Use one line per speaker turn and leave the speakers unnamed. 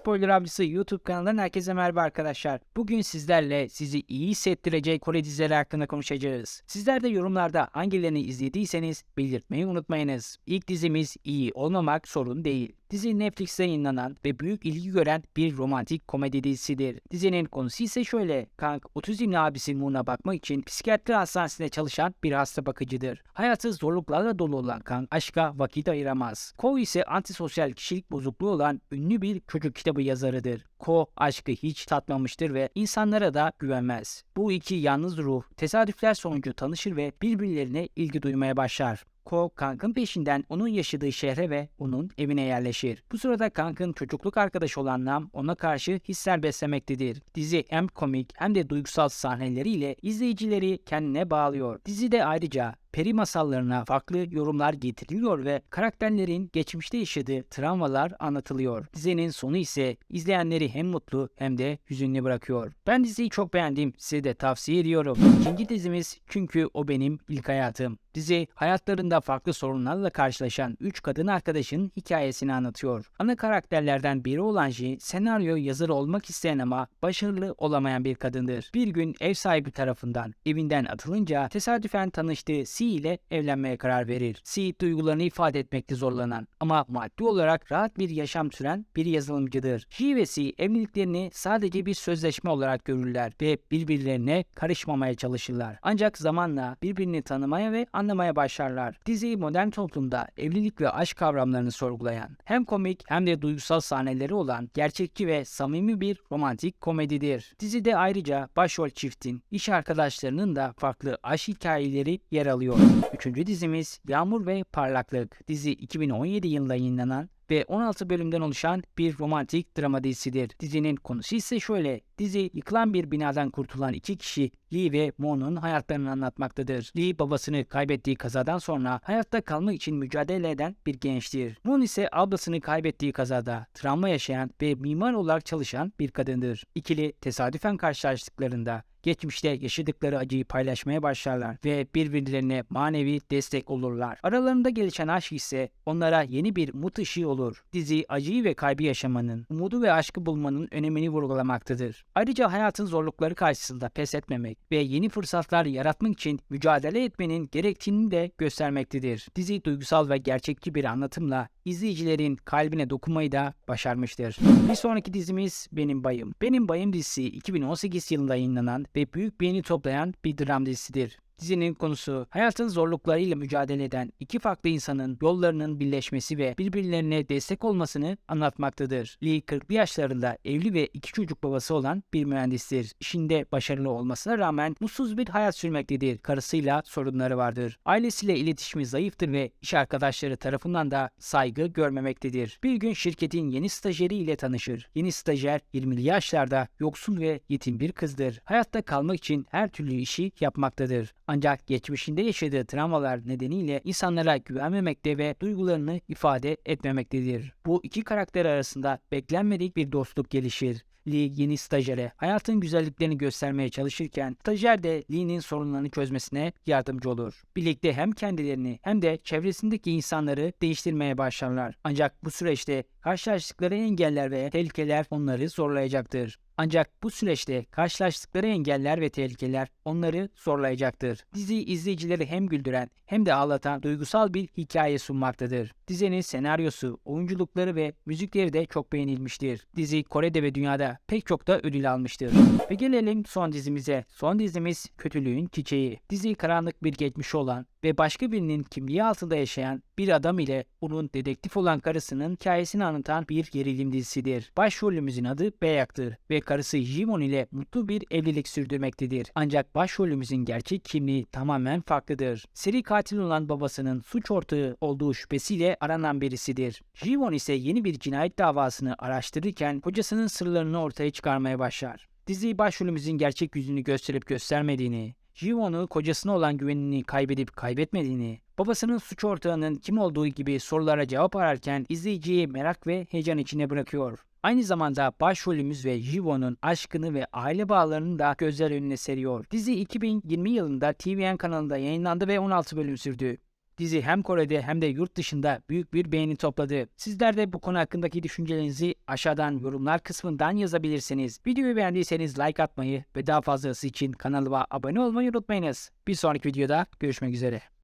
Spoiler Avcısı YouTube kanalından herkese merhaba arkadaşlar. Bugün sizlerle sizi iyi hissettirecek Kore dizileri hakkında konuşacağız. Sizler de yorumlarda hangilerini izlediyseniz belirtmeyi unutmayınız. İlk dizimiz iyi olmamak sorun değil. Dizi Netflix'te yayınlanan ve büyük ilgi gören bir romantik komedi dizisidir. Dizinin konusu ise şöyle. Kang, otizmli abisi Moon'a bakmak için psikiyatri hastanesinde çalışan bir hasta bakıcıdır. Hayatı zorluklarla dolu olan Kang, aşka vakit ayıramaz. Ko ise antisosyal kişilik bozukluğu olan ünlü bir çocuk kitabı yazarıdır. Ko aşkı hiç tatmamıştır ve insanlara da güvenmez. Bu iki yalnız ruh tesadüfler sonucu tanışır ve birbirlerine ilgi duymaya başlar. Ko, Kang'ın peşinden onun yaşadığı şehre ve onun evine yerleşir. Bu sırada Kang'ın çocukluk arkadaşı olan Nam ona karşı hisler beslemektedir. Dizi hem komik hem de duygusal sahneleriyle izleyicileri kendine bağlıyor. Dizide ayrıca peri masallarına farklı yorumlar getiriliyor ve karakterlerin geçmişte yaşadığı travmalar anlatılıyor. Dizinin sonu ise izleyenleri hem mutlu hem de hüzünlü bırakıyor. Ben diziyi çok beğendim. Size de tavsiye ediyorum. İkinci dizimiz Çünkü O Benim İlk Hayatım. Dizi hayatlarında farklı sorunlarla karşılaşan 3 kadın arkadaşın hikayesini anlatıyor. Ana karakterlerden biri olan Ji, senaryo yazarı olmak isteyen ama başarılı olamayan bir kadındır. Bir gün ev sahibi tarafından evinden atılınca tesadüfen tanıştığı C ile evlenmeye karar verir. C duygularını ifade etmekte zorlanan ama maddi olarak rahat bir yaşam süren bir yazılımcıdır. Ji ve C evliliklerini sadece bir sözleşme olarak görürler ve birbirlerine karışmamaya çalışırlar. Ancak zamanla birbirini tanımaya ve anlamaya başlarlar. Dizi modern toplumda evlilik ve aşk kavramlarını sorgulayan, hem komik hem de duygusal sahneleri olan gerçekçi ve samimi bir romantik komedidir. Dizide ayrıca başrol çiftin, iş arkadaşlarının da farklı aşk hikayeleri yer alıyor. Üçüncü dizimiz Yağmur ve Parlaklık. Dizi 2017 yılında yayınlanan ve 16 bölümden oluşan bir romantik drama dizisidir. Dizinin konusu ise şöyle. Dizi yıkılan bir binadan kurtulan iki kişi Lee ve Mo'nun hayatlarını anlatmaktadır. Lee babasını kaybettiği kazadan sonra hayatta kalmak için mücadele eden bir gençtir. Moon ise ablasını kaybettiği kazada travma yaşayan ve mimar olarak çalışan bir kadındır. İkili tesadüfen karşılaştıklarında geçmişte yaşadıkları acıyı paylaşmaya başlarlar ve birbirlerine manevi destek olurlar. Aralarında gelişen aşk ise onlara yeni bir umut ışığı olur. Dizi acıyı ve kaybı yaşamanın, umudu ve aşkı bulmanın önemini vurgulamaktadır. Ayrıca hayatın zorlukları karşısında pes etmemek ve yeni fırsatlar yaratmak için mücadele etmenin gerektiğini de göstermektedir. Dizi duygusal ve gerçekçi bir anlatımla izleyicilerin kalbine dokunmayı da başarmıştır. Bir sonraki dizimiz Benim Bayım. Benim Bayım dizisi 2018 yılında yayınlanan ve büyük beğeni toplayan bir dram dizisidir. Dizinin konusu hayatın zorluklarıyla mücadele eden iki farklı insanın yollarının birleşmesi ve birbirlerine destek olmasını anlatmaktadır. Lee 40'lı yaşlarında evli ve iki çocuk babası olan bir mühendistir. İşinde başarılı olmasına rağmen mutsuz bir hayat sürmektedir. Karısıyla sorunları vardır. Ailesiyle iletişimi zayıftır ve iş arkadaşları tarafından da saygı görmemektedir. Bir gün şirketin yeni stajyeri ile tanışır. Yeni stajyer 20'li yaşlarda yoksul ve yetim bir kızdır. Hayatta kalmak için her türlü işi yapmaktadır. Ancak geçmişinde yaşadığı travmalar nedeniyle insanlara güvenmemekte ve duygularını ifade etmemektedir. Bu iki karakter arasında beklenmedik bir dostluk gelişir. Lee yeni stajyere hayatın güzelliklerini göstermeye çalışırken stajyer de Lee'nin sorunlarını çözmesine yardımcı olur. Birlikte hem kendilerini hem de çevresindeki insanları değiştirmeye başlarlar. Ancak bu süreçte karşılaştıkları engeller ve tehlikeler onları zorlayacaktır. Ancak bu süreçte karşılaştıkları engeller ve tehlikeler onları zorlayacaktır. Dizi izleyicileri hem güldüren hem de ağlatan duygusal bir hikaye sunmaktadır. Dizinin senaryosu, oyunculukları ve müzikleri de çok beğenilmiştir. Dizi Kore'de ve dünyada pek çok da ödül almıştır. Ve gelelim son dizimize. Son dizimiz Kötülüğün Çiçeği. Dizi karanlık bir geçmişi olan ve başka birinin kimliği altında yaşayan bir adam ile onun dedektif olan karısının hikayesini anlatan bir gerilim dizisidir. Başrolümüzün adı Beyak'tır ve karısı Jimon ile mutlu bir evlilik sürdürmektedir. Ancak başrolümüzün gerçek kimliği tamamen farklıdır. Seri katil olan babasının suç ortağı olduğu şüphesiyle aranan birisidir. Jimon ise yeni bir cinayet davasını araştırırken kocasının sırlarını ortaya çıkarmaya başlar. Dizi başrolümüzün gerçek yüzünü gösterip göstermediğini, Jivon'u kocasına olan güvenini kaybedip kaybetmediğini, babasının suç ortağının kim olduğu gibi sorulara cevap ararken izleyiciyi merak ve heyecan içine bırakıyor. Aynı zamanda başrolümüz ve Jivon'un aşkını ve aile bağlarını da gözler önüne seriyor. Dizi 2020 yılında TVN kanalında yayınlandı ve 16 bölüm sürdü. dizi hem Kore'de hem de yurt dışında büyük bir beğeni topladı. Sizler de bu konu hakkındaki düşüncelerinizi aşağıdan yorumlar kısmından yazabilirsiniz. Videoyu beğendiyseniz like atmayı ve daha fazlası için kanalıma abone olmayı unutmayınız. Bir sonraki videoda görüşmek üzere.